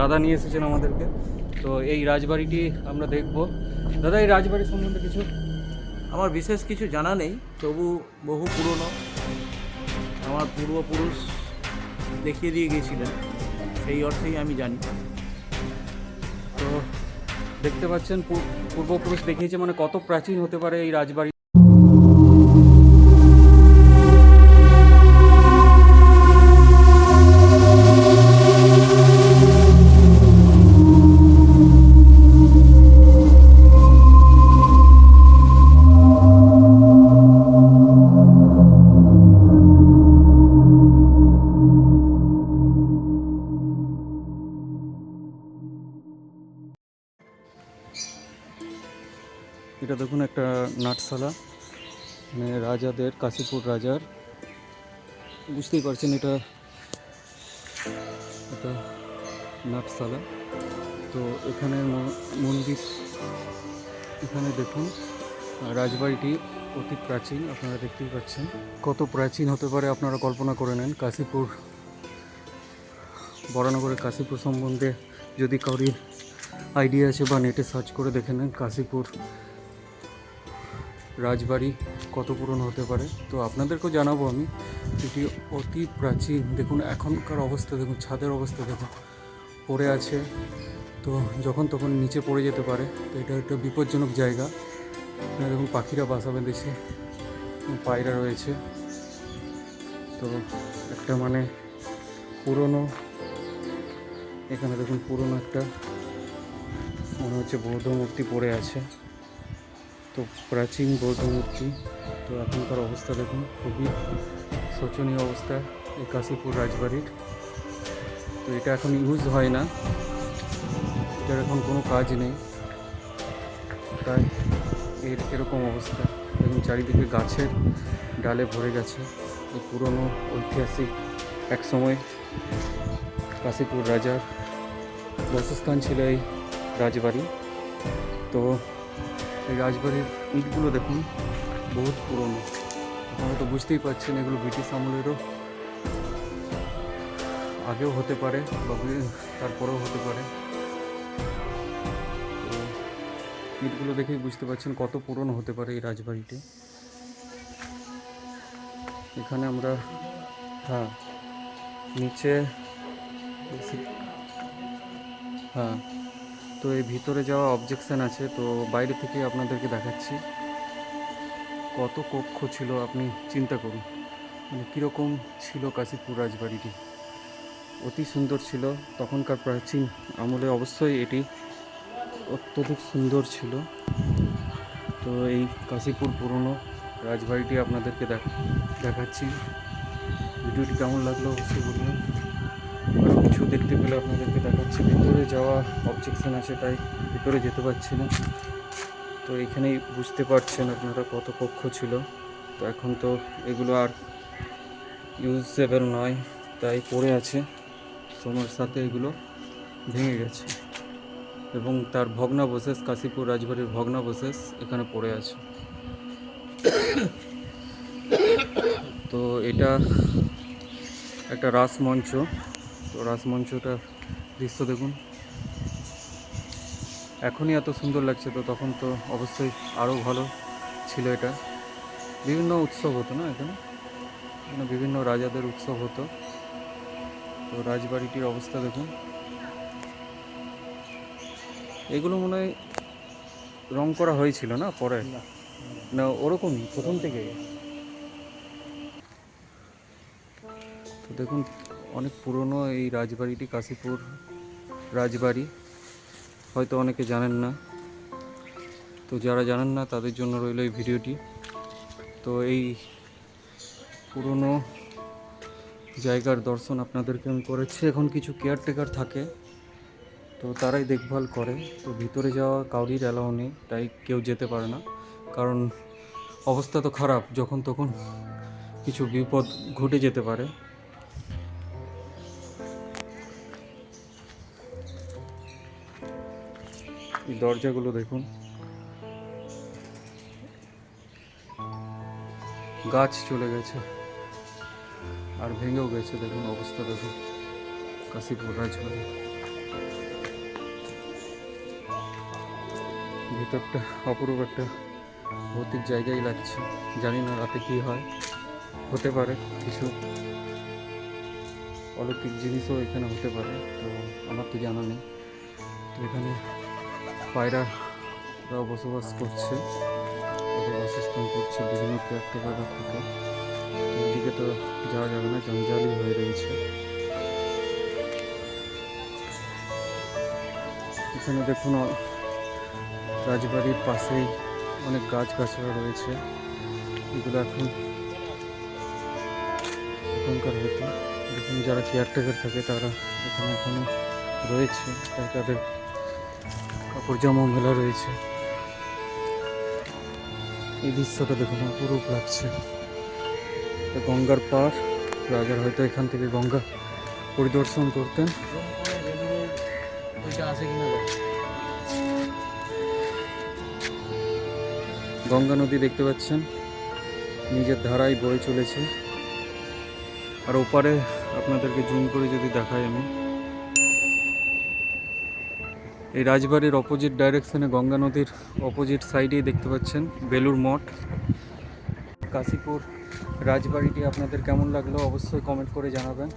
দাদা নিয়ে এসেছেন আমাদেরকে। তো এই রাজবাড়িটি আমরা দেখব। দাদা এই রাজবাড়ি সম্বন্ধে কিছু? আমার বিশেষ কিছু জানা নেই তবু বহু পুরনো। আমার পূর্বপুরুষ দেখিয়ে দিয়ে গিয়েছিলেন সেই অর্থেই আমি জানি। তো দেখতে পাচ্ছেন পূর্বপুরুষ দেখিয়েছে মানে কত প্রাচীন হতে পারে এই রাজবাড়ি। এটা দেখুন একটা নাটশালা মানে রাজাদের, কাশীপুর রাজার। বুঝতেই পারছেন এটা এটা নাটশালা। তো এখানে মন্দির, এখানে দেখুন, রাজবাড়িটি অতি প্রাচীন, আপনারা দেখতেই পাচ্ছেন। কত প্রাচীন হতে পারে আপনারা কল্পনা করে নেন, কাশীপুর, বরানগরের কাশীপুর সম্বন্ধে যদি কাউরির আইডিয়া আছে বা নেটে সার্চ করে দেখে নেন, কাশীপুর রাজবাড়ি কত পুরনো হতে পারে? তো আপনাদেরকেও জানাব আমি। এটি অতি প্রাচীন। দেখুন, এখনকার অবস্থা, দেখুন, ছাদের অবস্থা, দেখুন। পড়ে আছে। তো যখন তখন নিচে পড়ে যেতে পারে। তো এটা একটা বিপজ্জনক জায়গা। দেখুন, পাখিরা বাসা বেঁধেছে। পায়রা রয়েছে। তো একটা মানে পুরনো, এখানে দেখুন, পুরনো একটা, মনে হচ্ছে বৌদ্ধ মূর্তি পড়ে আছে। তো প্রাচীন বৌদ্ধ মূর্তি। তো এখনকার অবস্থা দেখুন, খুবই শোচনীয় অবস্থা এই কাশীপুর রাজবাড়ির। তো এটা এখন ইউজ হয় না। এটার এখন কোনো কাজ নেই। তাই এর এরকম অবস্থা। এবং চারিদিকে গাছের ডালে ভরে গেছে। এই পুরনো ঐতিহাসিক এক সময় কাশীপুর রাজার বাসস্থান ছিল এই রাজবাড়ি। তো এই রাজবাড়ির ইটগুলো দেখুন, বহুত পুরনো। আপনারা তো বুঝতেই পারছেন এগুলো ব্রিটিশ আমলেরও। আগেও হতে পারে বা তারপরেও হতে পারে। তো ইটগুলো দেখেই বুঝতে পারছেন কত পুরনো হতে পারে এই রাজবাড়িটি। এখানে আমরা হ্যাঁ নিচে হ্যাঁ। তো এই ভিতরে যাওয়া অবজেকশন আছে, তো বাইরে থেকে আপনাদেরকে দেখাচ্ছি। কত কক্ষ ছিল আপনি চিন্তা করুন। মানে কীরকম ছিল কাশীপুর রাজবাড়িটি? অতি সুন্দর ছিল, তখনকার প্রাচীন আমলে অবশ্যই এটি অত্যধিক সুন্দর ছিল। তো এই কাশীপুর পুরনো রাজবাড়িটি আপনাদেরকে দেখ- দেখাচ্ছি। ভিডিওটি কেমন লাগল অবশ্যই বলবেন। কিছু দেখতে পেলে আপনাদেরকে দেখাচ্ছি। ভিতরে যাওয়া অবজেকশন আছে, তাই ভিতরে যেতে পারছি না। তো এখানেই বুঝতে পারছেন আপনারা কত কক্ষ ছিল। তো এখন তো এগুলো আর ইউজেবল নয়, তাই পড়ে আছে। সময়ের সাথে এগুলো ভেঙে গেছে। এবং তার ভগ্নাবশেষ কাশীপুর রাজবাড়ির ভগ্নাবশেষ এখানে পড়ে আছে। তো এটা একটা রাসমঞ্চ তো রাসমঞ্চটার দৃশ্য দেখুন। এখনই এত সুন্দর লাগছে তো তখন তো অবশ্যই আরও ভালো ছিল এটা। বিভিন্ন উৎসব হতো না এখানে? এখানে বিভিন্ন রাজাদের উৎসব হতো। তো রাজবাড়িটির অবস্থা দেখুন। এগুলো মনে হয় রং করা হয়েছিল না পরে? না ওরকমই প্রথম থেকে তো দেখুন অনেক পুরনো এই রাজবাড়িটি, কাশীপুর রাজবাড়ি। হয়তো অনেকে জানেন না। তো যারা জানেন না, তাদের জন্য রইল এই ভিডিওটি। তো এই পুরনো জায়গার দর্শন আপনাদেরকে আমি করেছি? এখন কিছু কেয়ারটেকার থাকে, তো তারাই দেখভাল করে। তো ভিতরে যাওয়া কাউরির অ্যালাউ নেই, তাই কেউ যেতে পারে না। কারণ অবস্থা তো খারাপ, যখন তখন কিছু বিপদ ঘটে যেতে পারে। দরজাগুলো দেখুন। গাছ চলে গেছে। আর ভেঙেও গেছে, দেখুন অবস্থা, দেখুন। কাশিপুর রাজবাড়ি ভেতরটা অপরূপ একটা ভৌতিক জায়গায় লাগছে। জানি না রাতে কি হয়। হতে পারে কিছু অলৌকিক জিনিসও এখানে হতে পারে, তো আমার তো জানা নেই। তো এখানে পায়রারা বসবাস করছে বাসস্থান করছে, বিভিন্ন কেয়ারটেকাররা থাকে। এদিকে তো যাওয়া যাবে না জঞ্জালি হয়ে রয়েছে। এখানে দেখুন, রাজবাড়ির পাশেই অনেক গাছ গাছড়া রয়েছে। এগুলো এখন এখনকার হয়তো দেখুন যারা কেয়ারটেকার থাকে, তারা এখানে এখনও রয়েছে তাই তাদের জামা মেলা রয়েছে। এই দৃশ্যটা দেখুন অপরূপ লাগছে। গঙ্গার পার। রাজার হয়তো এখান থেকে গঙ্গা পরিদর্শন করতেন। গঙ্গা নদী দেখতে পাচ্ছেন। নিজের ধারায় বয়ে চলেছে। আর ওপারে আপনাদেরকে জুম করে যদি দেখাই আমি। এই রাজবাড়ির অপোজিট ডাইরেকশনে গঙ্গা নদীর অপোজিট সাইডেই দেখতে পাচ্ছেন বেলুর মঠ। কাশীপুর রাজবাড়িটি আপনাদের কেমন লাগল অবশ্যই কমেন্ট করে জানাবেন।